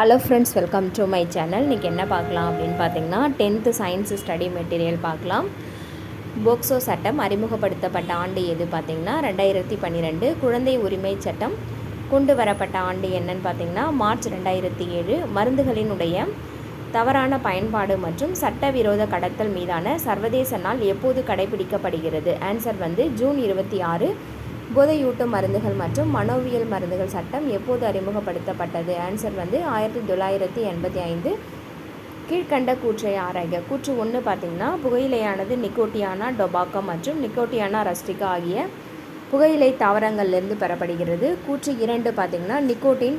Hello friends welcome to my channel இன்றைக்கி என்ன பார்க்கலாம் அப்படின்னு பார்த்தீங்கன்னா டென்த்து சயின்ஸ் ஸ்டடி மெட்டீரியல் பார்க்கலாம். போக்சோ சட்டம் அறிமுகப்படுத்தப்பட்ட ஆண்டு எது பார்த்திங்கன்னா ரெண்டாயிரத்தி பன்னிரெண்டு குழந்தை உரிமை சட்டம். கொண்டு வரப்பட்ட ஆண்டு என்னன்னு பார்த்தீங்கன்னா மார்ச் ரெண்டாயிரத்தி ஏழு மருந்துகளினுடைய தவறான பயன்பாடு மற்றும் சட்டவிரோத கடத்தல் மீதான சர்வதேச நாள் எப்போது கடைபிடிக்கப்படுகிறது? ஆன்சர் வந்து ஜூன் இருபத்தி ஆறு போதையூட்டும் மருந்துகள் மற்றும் மனோவியல் மருந்துகள் சட்டம் எப்போது அறிமுகப்படுத்தப்பட்டது? ஆன்சர் வந்து ஆயிரத்தி தொள்ளாயிரத்தி எண்பத்தி ஐந்து. கீழ்கண்ட கூற்றை ஆராய்க. கூற்று ஒன்று பார்த்தீங்கன்னா புகையிலையானது நிக்கோட்டியானா டொபாக்கோ மற்றும் நிக்கோட்டியானா ரஸ்டிகா ஆகிய புகையிலை தாவரங்கள்லேருந்து பெறப்படுகிறது. கூற்று இரண்டு பார்த்திங்கன்னா நிக்கோட்டின்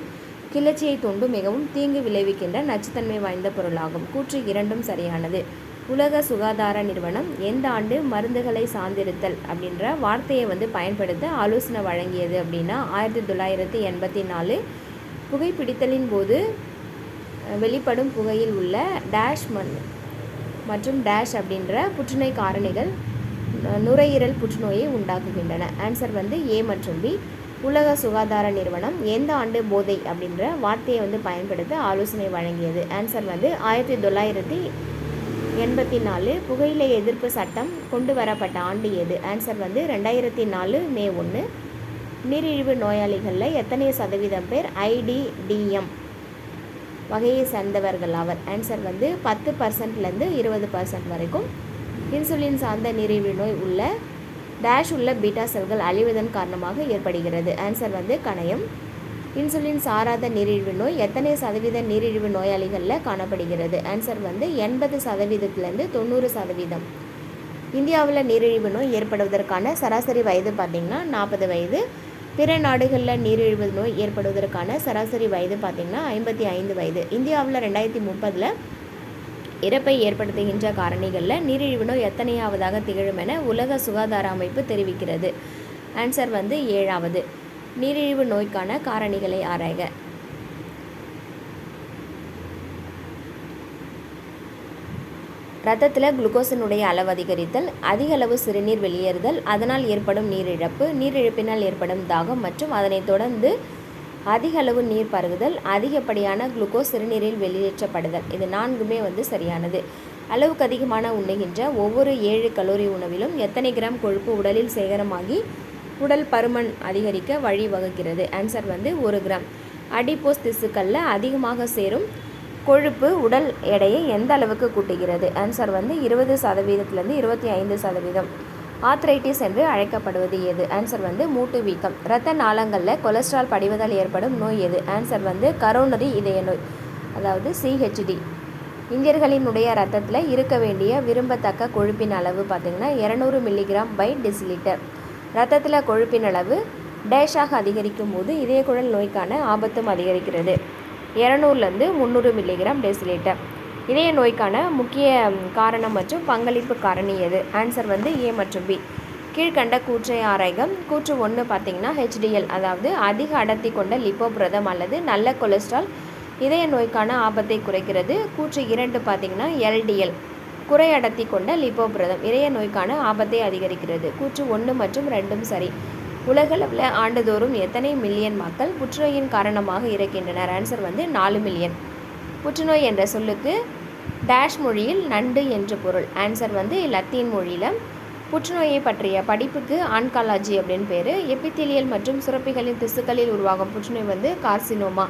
கிளர்ச்சியை தூண்டும் மிகவும் தீங்கு விளைவிக்கின்ற நச்சுத்தன்மை வாய்ந்த பொருளாகும். கூற்று இரண்டும் சரியானது. உலக சுகாதார நிறுவனம் எந்த ஆண்டு மருந்துகளை சார்ந்திருத்தல் அப்படின்ற வார்த்தையை வந்து பயன்படுத்த ஆலோசனை வழங்கியது அப்படின்னா ஆயிரத்தி தொள்ளாயிரத்தி எண்பத்தி நாலு புகைப்பிடித்தலின் போது வெளிப்படும் புகையில் உள்ள டேஷ் மண் மற்றும் டேஷ் அப்படின்ற புற்றுநோய் காரணிகள் நுரையீரல் புற்றுநோயை உண்டாக்குகின்றன. ஆன்சர் வந்து ஏ மற்றும் பி. உலக சுகாதார நிறுவனம் எந்த ஆண்டு போதை அப்படின்ற வார்த்தையை வந்து பயன்படுத்த ஆலோசனை வழங்கியது. ஆன்சர் வந்து ஆயிரத்தி தொள்ளாயிரத்தி எண்பத்தி நாலு புகையிலை எதிர்ப்பு சட்டம் கொண்டு வரப்பட்ட ஆண்டு எது? ஆன்சர் வந்து ரெண்டாயிரத்தி நாலு மே ஒன்று நீரிழிவு நோயாளிகளில் எத்தனை சதவீதம் பேர் ஐடிடிஎம் வகையை சேர்ந்தவர்கள் அவர் ஆன்சர் வந்து பத்து பர்சன்ட்லேருந்து இருபது பர்சன்ட் வரைக்கும். இன்சுலின் சார்ந்த நீரிழிவு நோய் உள்ள டேஷ் உள்ள பீட்டா செல்கள் அழிவதன் காரணமாக ஏற்படுகிறது. ஆன்சர் வந்து கணையம். இன்சுலின் சாராத நீரிழிவு நோய் எத்தனை சதவீத நீரிழிவு நோயாளிகளில் காணப்படுகிறது? ஆன்சர் வந்து எண்பது சதவீதத்துலேருந்து தொண்ணூறு சதவீதம். இந்தியாவில் நீரிழிவு நோய் ஏற்படுவதற்கான சராசரி வயது பார்த்திங்கன்னா நாற்பது வயது. பிற நாடுகளில் நீரிழிவு நோய் ஏற்படுவதற்கான சராசரி வயது பார்த்திங்கன்னா ஐம்பத்தி ஐந்து வயது. இந்தியாவில் ரெண்டாயிரத்தி முப்பதில் இறப்பை ஏற்படுத்துகின்ற காரணிகளில் நீரிழிவு நோய் எத்தனையாவதாக திகழும் என உலக சுகாதார அமைப்பு தெரிவிக்கிறது. ஆன்சர் வந்து ஏழாவது. நீரிழிவு நோய்க்கான காரணிகளை ஆராய்க. ரத்தத்தில் குளுக்கோஸினுடைய அளவு அதிகரித்தல் அதிக அளவு சிறுநீர் வெளியேறுதல் அதனால் ஏற்படும் நீரிழப்பு நீரிழப்பினால் ஏற்படும் தாகம் மற்றும் அதனைத் தொடர்ந்து அதிக அளவு நீர் பருகுதல் அதிகப்படியான குளுக்கோஸ் சிறுநீரில் வெளியேற்றப்படுதல். இது நான்குமே வந்து சரியானது. அளவுக்கு அதிகமான உண்ணுகின்ற ஒவ்வொரு ஏழு கலோரி உணவிலும் எத்தனை கிராம் கொழுப்பு உடலில் சேகரமாகி உடல் பருமன் அதிகரிக்க வழிவகுக்கிறது. ஆன்சர் வந்து ஒரு கிராம் அடிப்போஸ் திசுக்களில் அதிகமாக சேரும் கொழுப்பு உடல் எடையை எந்த அளவுக்கு கூட்டுகிறது? ஆன்சர் வந்து இருபது சதவீதத்துலேருந்து இருபத்தி ஐந்து சதவீதம். ஆத்ரைட்டிஸ் என்று அழைக்கப்படுவது எது? ஆன்சர் வந்து மூட்டு வீக்கம். இரத்த நாளங்களில் கொலஸ்ட்ரால் படிவதால் ஏற்படும் நோய் எது? ஆன்சர் வந்து கரோனரி இதய நோய் அதாவது சிஹெச்டி இந்தியர்களினுடைய ரத்தத்தில் இருக்க வேண்டிய விரும்பத்தக்க கொழுப்பின் அளவு பார்த்திங்கன்னா இரநூறு மில்லிகிராம் பை டெசிலிட்டர் ரத்தத்தில் கொழுப்பின் அளவு டேஷாக அதிகரிக்கும் போது இதயக்குழல் நோய்க்கான ஆபத்தும் அதிகரிக்கிறது. இரநூறுலேருந்து முந்நூறு மில்லிகிராம் டெசிலிட்டர். இதய நோய்க்கான முக்கிய காரணம் மற்றும் பங்களிப்பு காரணி எது? ஆன்சர் வந்து ஏ மற்றும் பி கீழ்கண்ட கூற்றை ஆராய்கம். கூற்று ஒன்று பார்த்தீங்கன்னா ஹெச்டிஎல் அதாவது அதிக அடர்த்தி கொண்ட லிப்போபுரதம் அல்லது நல்ல கொலஸ்ட்ரால் இதய நோய்க்கான ஆபத்தை குறைக்கிறது. கூற்று இரண்டு பார்த்திங்கன்னா எல்டிஎல் குறை அடர்த்தி கொண்ட லிப்போபுரதம் இதய நோய்க்கான ஆபத்தை அதிகரிக்கிறது. கூற்று ஒன்று மற்றும் ரெண்டும் சரி. உலகளவில் ஆண்டுதோறும் எத்தனை மில்லியன் மக்கள் புற்றுநோயின் காரணமாக இறக்கின்றனர்? ஆன்சர் வந்து நாலு மில்லியன். புற்றுநோய் என்ற சொல்லுக்கு டேஷ் மொழியில் நண்டு என்று பொருள். ஆன்சர் வந்து லத்தீன் மொழியில் புற்றுநோயை பற்றிய படிப்புக்கு ஆன்காலஜி அப்படின்னு பேர். எபித்திலியல் மற்றும் சுரப்பிகளின் திசுக்களில் உருவாகும் புற்றுநோய் வந்து கார்சினோமா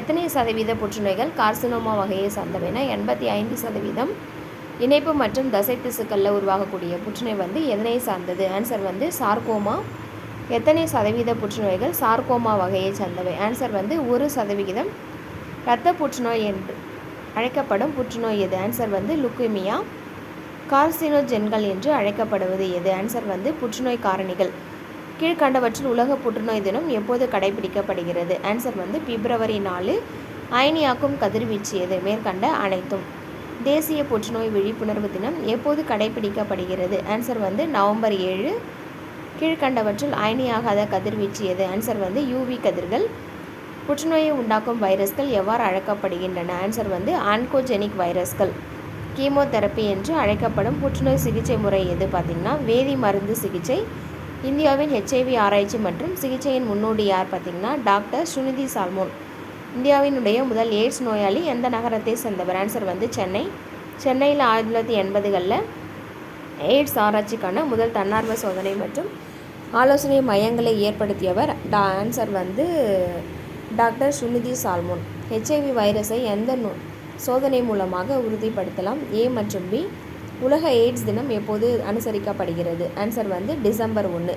எத்தனை சதவீத புற்றுநோய்கள் கார்சினோமா வகையை சார்ந்தவைனா எண்பத்தி ஐந்து சதவீதம் இணைப்பு மற்றும் தசை திசுக்களில் உருவாகக்கூடிய புற்றுநோய் வந்து எதனை சார்ந்தது? ஆன்சர் வந்து சார்கோமா எத்தனை சதவீத புற்றுநோய்கள் சார்கோமா வகையை சார்ந்தவை? ஆன்சர் வந்து ஒரு சதவிகிதம். இரத்த புற்றுநோய் என்று அழைக்கப்படும் புற்றுநோய் எது? ஆன்சர் வந்து லுக்குமியா கார்சினோஜென்கள் என்று அழைக்கப்படுவது எது? ஆன்சர் வந்து புற்றுநோய் காரணிகள். கீழ்கண்டவற்றில் உலக புற்றுநோய் தினம் எப்போது கடைபிடிக்கப்படுகிறது? ஆன்சர் வந்து பிப்ரவரி நாலு. அயனியாக்கும் கதிர்வீச்சு எது? மேற்கண்ட அனைத்தும். தேசிய புற்றுநோய் விழிப்புணர்வு தினம் எப்போது கடைபிடிக்கப்படுகிறது? ஆன்சர் வந்து நவம்பர் ஏழு. கீழ்கண்டவற்றில் அயனியாகாத கதிர்வீச்சு எது ஆன்சர் வந்து யூவி கதிர்கள். புற்றுநோயை உண்டாக்கும் வைரஸ்கள் எவ்வாறு அழைக்கப்படுகின்றன? ஆன்சர் வந்து ஆன்கோஜெனிக் வைரஸ்கள். கீமோதெரப்பி என்று அழைக்கப்படும் புற்றுநோய் சிகிச்சை முறை எது பார்த்திங்கன்னா வேதி மருந்து சிகிச்சை. இந்தியாவின் ஹெச்ஐவி ஆராய்ச்சி மற்றும் சிகிச்சையின் முன்னோடி யார் பார்த்திங்கன்னா டாக்டர் சுனிதி சால்மோன். இந்தியாவினுடைய முதல் எய்ட்ஸ் நோயாளி எந்த நகரத்தை சேர்ந்தவர்? ஆன்சர் வந்து சென்னை. சென்னையில் ஆயிரத்தி தொள்ளாயிரத்தி எண்பதுகளில் எய்ட்ஸ் ஆராய்ச்சிக்கான முதல் தன்னார்வ சோதனை மற்றும் ஆலோசனை மையங்களை ஏற்படுத்தியவர். டா ஆன்சர் வந்து டாக்டர் சுனிதி சால்மோன். ஹெச்ஐவி வைரஸை எந்த நோ சோதனை மூலமாக உறுதிப்படுத்தலாம்? ஏ மற்றும் பி உலக எய்ட்ஸ் தினம் எப்போது அனுசரிக்கப்படுகிறது? ஆன்சர் வந்து டிசம்பர் ஒன்று.